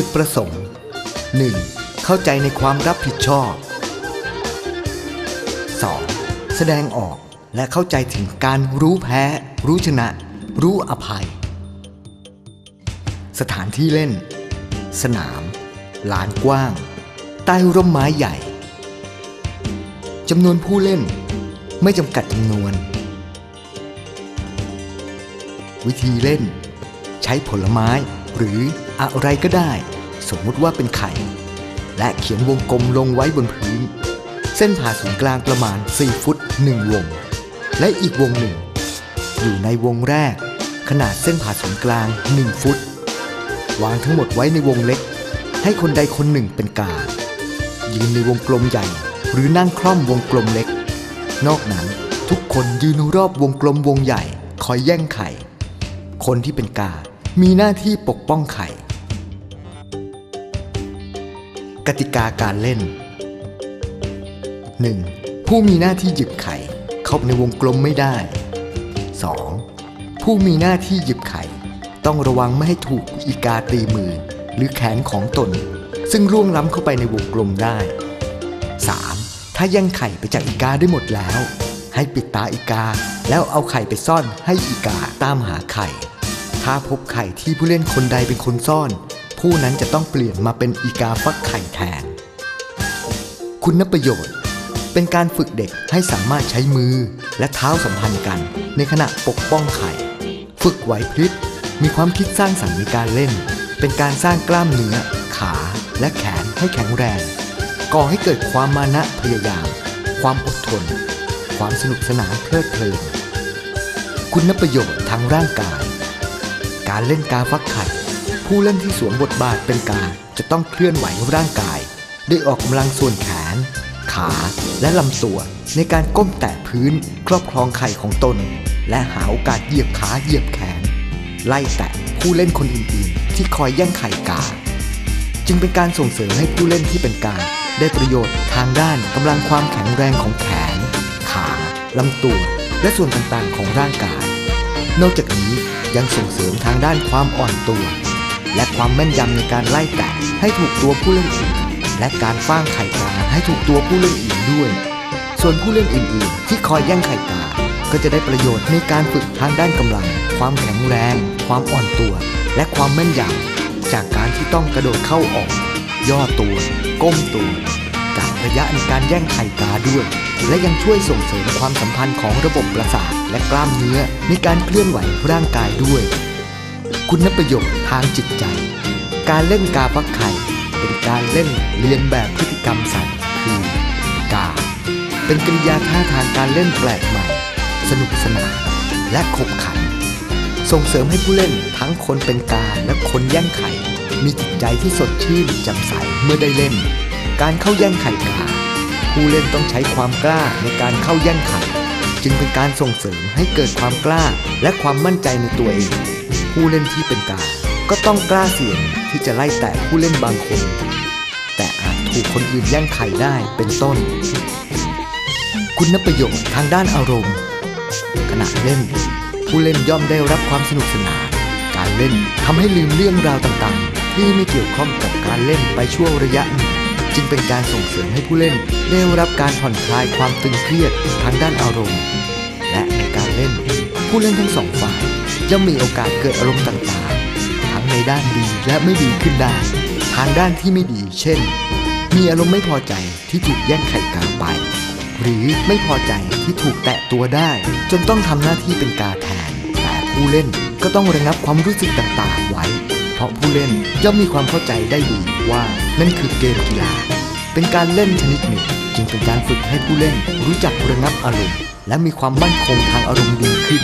จุดประสงค์ 1. เข้าใจในความรับผิดชอบ 2. แสดงออกและเข้าใจถึงการรู้แพ้ รู้ชนะ รู้อภัย สถานที่เล่น สนาม ลานกว้าง ใต้ร่มไม้ใหญ่จำนวนผู้เล่น ไม่จำกัดจำนวน วิธีเล่น ใช้ผลไม้หรือ อะไรก็ได้ สมมุติว่าเป็นไข่ และเขียนวงกลมลงไว้บนพื้น เส้นผ่าศูนย์กลางประมาณ 4 ฟุต 1 วง และอีกวงหนึ่ง อยู่ในวงแรก ขนาดเส้นผ่าศูนย์กลาง 1 ฟุต วางทั้งหมดไว้ในวงเล็ก ให้คนใดคนหนึ่งเป็นกายืนในวงกลมใหญ่ หรือนั่งคล่อมวงกลมเล็ก นอกนั้นทุกคนยืนรอบวงกลมวงใหญ่ คอยแย่งไข่ คนที่เป็นกา มีหน้าที่ปกป้องไข่ กติกาการเล่น 1. ผู้มีหน้าที่หยิบไข่เข้าในวงกลมไม่ได้ 2. ผู้มีหน้าที่หยิบไข่ ต้องระวังไม่ให้ถูกอีกาตีมือ หรือแขนของตน ซึ่งร่วงล้ำเข้าไปในวงกลมได้ 3. ถ้าย่งไข่ไปจากอีกาได้หมดแล้ว ให้ปิดตาอีกา แล้วเอาไข่ไปซ่อนให้อีกาตามหาไข่ ถ้าพบไข่ที่ผู้เล่นคนใดเป็นคนซ่อน ผู้นั้นจะต้องเปลี่ยนมาเป็นอีกาฟักไข่แทน คุณประโยชน์ เป็นการฝึกเด็กให้สามารถใช้มือและเท้าสัมพันธ์กัน ในขณะปกป้องไข่ ฝึกไหวพริบ มีความคิดสร้างสรรค์ในการเล่น เป็นการสร้างกล้ามเนื้อ ขาและแขนให้แข็งแรง ก่อให้เกิดความมานะพยายาม ความอดทน ความสนุกสนานเพลิดเพลิน คุณประโยชน์ทางร่างกาย การเล่นการฟักไข่ ผู้เล่นที่สวมบทบาทเป็นกาจะต้องเคลื่อนไหวร่างกายด้วยออกกำลังส่วนแขน ขาและลำตัวในการก้มแตะพื้นครอบครองไข่ของตน และหาโอกาสเหยียบขาเหยียบแขน ไล่แตะผู้เล่นคนอื่นๆ ที่คอยแย่งไข่กา จึงเป็นการส่งเสริมให้ผู้เล่นที่เป็นกาได้ประโยชน์ทางด้านกำลังความแข็งแรงของแขน ขาลำตัวและส่วนต่างๆของร่างกาย นอกจากนี้ยังส่งเสริมทางด้านความอ่อนตัว และความแม่นยำในการไล่แตะให้ถูกตัวผู้เล่นอื่น และการฟ้างไข่กาให้ถูกตัวผู้เล่นอื่นด้วย ส่วนผู้เล่นอื่นๆ ที่คอยแย่งไข่กาก็จะได้ประโยชน์ในการฝึกทางด้านกำลัง ความแข็งแรง ความอ่อนตัว และความแม่นยำจากการที่ต้องกระโดดเข้าออก ย่อตัว ก้มตัวจากระยะในการแย่งไข่กาด้วย และยังช่วยส่งเสริมความสัมพันธ์ของระบบประสาทและกล้ามเนื้อในการเคลื่อนไหวร่างกายด้วย คุณประโยชน์ทางจิตใจ การเล่นกาฟักไข่เป็นการเล่นเรียนแบบพฤติกรรมสัตว์คือกา เป็นกิริยาท่าทางการเล่นแปลกใหม่ สนุกสนานและขบขัน ส่งเสริมให้ผู้เล่นทั้งคนเป็นกาและคนแย่งไข่ มีจิตใจที่สดชื่นแจ่มใสเมื่อได้เล่น การเข้าแย่งไข่กา ผู้เล่นต้องใช้ความกล้าในการเข้าแย่งไข่ จึงเป็นการส่งเสริมให้เกิดความกล้าและความมั่นใจในตัวเอง ผู้เล่นที่เป็นกาก็ต้องกล้าเสี่ยงที่จะไล่แตะผู้เล่นบางคน แต่อาจถูกคนอื่นแย่งไข่ได้เป็นต้น คุณประโยชน์ทางด้านอารมณ์ ขณะเล่น ผู้เล่นย่อมได้รับความสนุกสนาน การเล่นทำให้ลืมเรื่องราวต่างๆ ที่ไม่เกี่ยวข้องกับการเล่นไปช่วงระยะหนึ่งจึงเป็นการส่งเสริมให้ผู้เล่นได้รับการผ่อนคลายความตึงเครียดทางด้านอารมณ์ และในการเล่น ผู้เล่นทั้งสองฝ่าย ย่อมมีโอกาสเกิดอารมณ์ต่างๆ ทั้งในด้านดีและไม่ดีขึ้นได้ ทางด้านที่ไม่ดี เช่น มีอารมณ์ไม่พอใจที่ถูกแย่งไข่กาไป หรือไม่พอใจที่ถูกแตะตัวได้ จนต้องทำหน้าที่เป็นกาแทน แต่ผู้เล่นก็ต้องระงับความรู้สึกต่างๆ ไว้ เพราะผู้เล่นย่อมมีความเข้าใจได้ดีว่านั่นคือเกมกีฬา เป็นการเล่นชนิดหนึ่ง จึงเป็นการฝึกให้ผู้เล่นรู้จักระงับอารมณ์และมีความมั่นคงทางอารมณ์ดีขึ้น